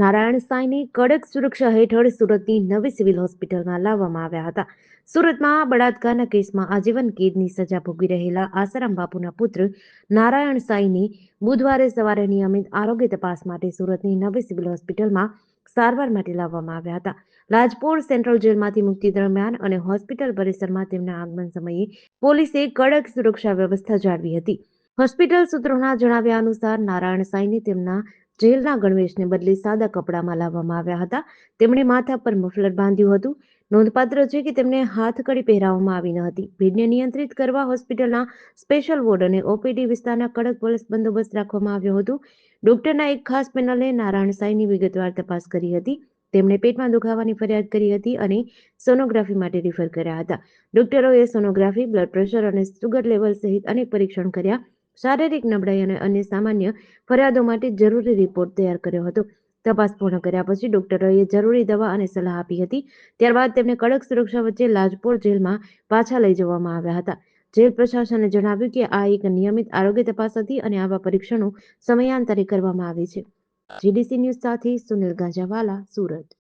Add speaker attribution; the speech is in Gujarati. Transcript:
Speaker 1: નારાયણ સાંઈની કડક સુરક્ષા હેઠળ સુરતની નવી સિવિલ હોસ્પિટલમાં લાવવામાં આવ્યા હતા. સુરતમાં બળાત્કારના કેસમાં આજીવન કેદની સજા ભોગવી રહેલા આસારામ બાપુના પુત્ર નારાયણ સાંઈની બુધવારે સવારે નિયમિત આરોગ્ય તપાસ માટે સુરતની નવી સિવિલ હોસ્પિટલમાં સારવાર માટે લાવવામાં આવ્યા હતા. લાજપોર સેન્ટ્રલ જેલમાંથી મુક્તિ દરમિયાન અને હોસ્પિટલ પરિસરમાં તેમના આગમન સમયે પોલીસે કડક સુરક્ષા વ્યવસ્થા જાળવી હતી. હોસ્પિટલ સૂત્રોના જણાવ્યા અનુસાર, નારાયણ સાંઈને તેમના જેલના ગણવેશને બદલે સાદા કપડામાં લાવવામાં આવ્યા હતા. તેમણે માથા પર મફલર બાંધ્યું હતું. નોંધપાત્ર છે કે તેમને હાથકડી પહેરાવવામાં આવી ન હતી. ભીડને નિયંત્રિત કરવા હોસ્પિટલના સ્પેશિયલ વોર્ડ અને ઓપીડી વિસ્તારના કડક પોલીસ બંદોબસ્ત રાખવામાં આવ્યો હતો. ડોક્ટરના એક ખાસ પેનલે નારાયણ સાંઈની વિગતવાર તપાસ કરી હતી. તેમણે પેટમાં દુખાવાની ફરિયાદ કરી હતી અને સોનોગ્રાફી માટે રિફર કર્યા હતા. ડોક્ટરોએ સોનોગ્રાફી, બ્લડ પ્રેશર અને સુગર લેવલ સહિત અનેક પરીક્ષણ કર્યા. શારીરિક નબળાઈ અને અન્ય સામાન્ય ફરિયાદો માટે જરૂરી રિપોર્ટ તૈયાર કર્યો હતો. તપાસ પૂર્ણ કર્યા પછી ડોક્ટરોએ જરૂરી દવા અને સલાહ આપી હતી. ત્યારબાદ તેમને કડક સુરક્ષા વચ્ચે લાજપોર જેલમાં પાછા લઈ જવામાં આવ્યા હતા. જેલ પ્રશાસને જણાવ્યું કે આ એક નિયમિત આરોગ્ય તપાસ હતી અને આવા પરીક્ષણો સમયાંતરે કરવામાં આવે છે. જીડીસી ન્યૂઝ સાથે સુનિલ ગાંજાવાલા, સુરત.